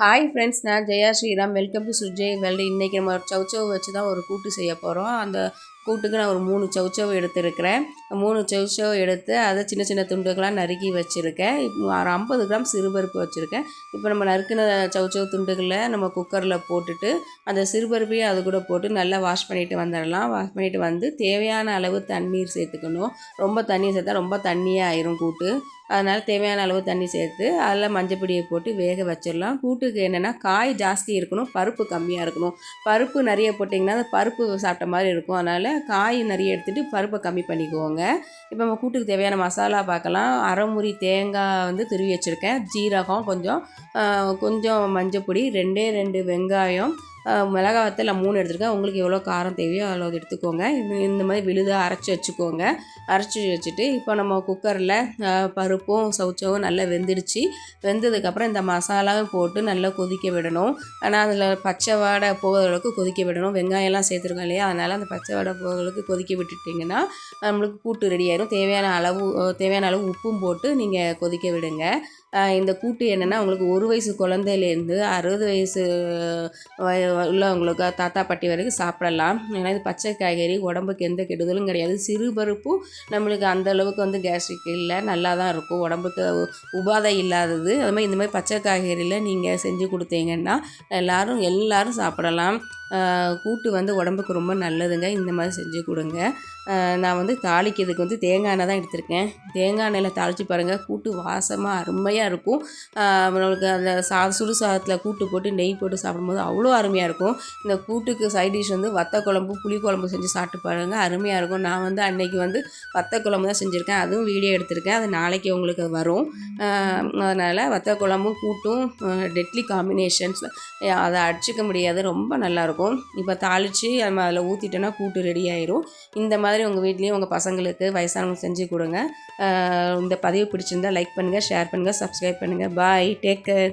Hi friends நான் Jaya Sriram. Welcome to Sujay world இன்றைக்கி நம்ம சவுச்சவ் வச்சு தான் ஒரு கூட்டு செய்ய போகிறோம் அந்த கூட்டுக்கு நான் ஒரு மூணு சவுச்சவ் எடுத்துருக்கிறேன். மூணு சவுச்சவ் எடுத்து அதை சின்ன சின்ன துண்டுகளாக நறுக்கி வச்சுருக்கேன். ஒரு ஐம்பது கிராம் சிறுபருப்பு வச்சுருக்கேன். இப்போ நம்ம நறுக்கின சவுச்சவ் துண்டுகளை நம்ம குக்கரில் போட்டுட்டு அந்த சிறுபருப்பையும் அது கூட போட்டு நல்லா வாஷ் பண்ணிவிட்டு வந்துடலாம். வாஷ் பண்ணிவிட்டு வந்து தேவையான அளவு தண்ணீர் சேர்த்துக்கணும். ரொம்ப தண்ணி சேர்த்தா ரொம்ப தண்ணியாக ஆயிரும் கூட்டு. அதனால் தேவையான அளவு தண்ணி சேர்த்து அதில் மஞ்சப்பொடியை போட்டு வேக வச்சிடலாம். கூட்டுக்கு என்னென்னா காய் ஜாஸ்தி இருக்கணும் பருப்பு கம்மியாக இருக்கணும். பருப்பு நிறைய போட்டிங்கன்னா அந்த பருப்பு சாப்பிட்ட மாதிரி இருக்கும். அதனால் காய் நிறைய எடுத்துகிட்டு பருப்பை கம்மி பண்ணிக்குவோங்க இப்போ நம்ம கூட்டுக்கு தேவையான மசாலா பார்க்கலாம். அரைமுறி தேங்காய் வந்து துருவி வச்சுருக்கேன். ஜீரகம் கொஞ்சம் கொஞ்சம் மஞ்சப்பொடி ரெண்டே ரெண்டு வெங்காயம் மிளகா வத்தல் மூணு எடுத்துருக்கேன். உங்களுக்கு எவ்வளோ காரம் தேவையோ அவ்வளோ எடுத்துக்கோங்க. இந்த மாதிரி விழுதாக அரைச்சி வச்சுக்கோங்க. அரைச்சி வச்சுட்டு இப்போ நம்ம குக்கரில் பருப்பும் சவுச்சவும் நல்லா வெந்துடுச்சு. வெந்ததுக்கப்புறம் இந்த மசாலாவும் போட்டு நல்லா கொதிக்க விடணும். ஆனால் அதில் பச்சை வாடை போகிற அளவுக்கு கொதிக்க விடணும். வெங்காயம்லாம் சேர்த்துருக்கோம் இல்லையா? அதனால் அந்த பச்சை வாடை போகிற அளவுக்கு கொதிக்க விட்டுட்டிங்கன்னா நம்மளுக்கு கூட்டு ரெடி ஆயிரும். தேவையான அளவு தேவையான அளவு உப்பும் போட்டு நீங்கள் கொதிக்க விடுங்க. இந்த கூட்டு என்னென்னா உங்களுக்கு ஒரு வயசு குழந்தையிலேருந்து அறுபது வயசு உள்ளவங்களுக்கு தாத்தா பாட்டி வரைக்கும் சாப்பிடலாம். ஏன்னா இது பச்சை காய்கறி உடம்புக்கு எந்த கெடுதலும் கிடையாது. சிறு பருப்பும் நம்மளுக்கு அந்த அளவுக்கு வந்து கேஸ்ட்ரிக் இல்லை நல்லா தான் இருக்கும். உடம்புக்கு உபாதை இல்லாதது. அது மாதிரி இந்த மாதிரி பச்சை காய்கறியில் நீங்கள் செஞ்சு கொடுத்தீங்கன்னா எல்லோரும் எல்லோரும் சாப்பிடலாம். கூட்டு வந்து உடம்புக்கு ரொம்ப நல்லதுங்க. இந்த மாதிரி செஞ்சு கொடுங்க. நான் வந்து தாளிக்கிறதுக்கு வந்து தேங்காய் எண்ணெய் தான் எடுத்திருக்கேன். தேங்காய் எண்ணெயில் தாளித்து பாருங்கள் கூட்டு வாசமாக அருமையாக இருக்கும். நம்மளுக்கு அந்த சா சுடு சாதத்தில் கூட்டு போட்டு நெய் போட்டு சாப்பிடும்போது அவ்வளோ அருமையாக இருக்கும். இந்த கூட்டுக்கு சைட் டிஷ் வந்து வத்த குழம்பு புளி குழம்பு செஞ்சு சாப்பிட்டு பாருங்கள் அருமையாக இருக்கும். நான் வந்து அன்னைக்கு வந்து வத்த குழம்பு தான் செஞ்சுருக்கேன். அதுவும் வீடியோ எடுத்திருக்கேன். அது நாளைக்கு உங்களுக்கு வரும். அதனால் வத்த குழம்பும் கூட்டும் டெட்லி காம்பினேஷன்ஸ் அதை அடிச்சிக்க முடியாது. ரொம்ப நல்லாயிருக்கும் இப்போ தாளித்து நம்ம அதில் ஊற்றிட்டோன்னா கூட்டு ரெடி ஆயிரும். இந்த மாதிரி உங்கள் வீட்லேயும் உங்கள் பசங்களுக்கு வயசானவங்க செஞ்சு கொடுங்க. இந்த பதிவு பிடிச்சிருந்தா லைக் பண்ணுங்கள் ஷேர் பண்ணுங்கள் சப்ஸ்கிரைப் பண்ணுங்கள் பாய் டேக் கேர்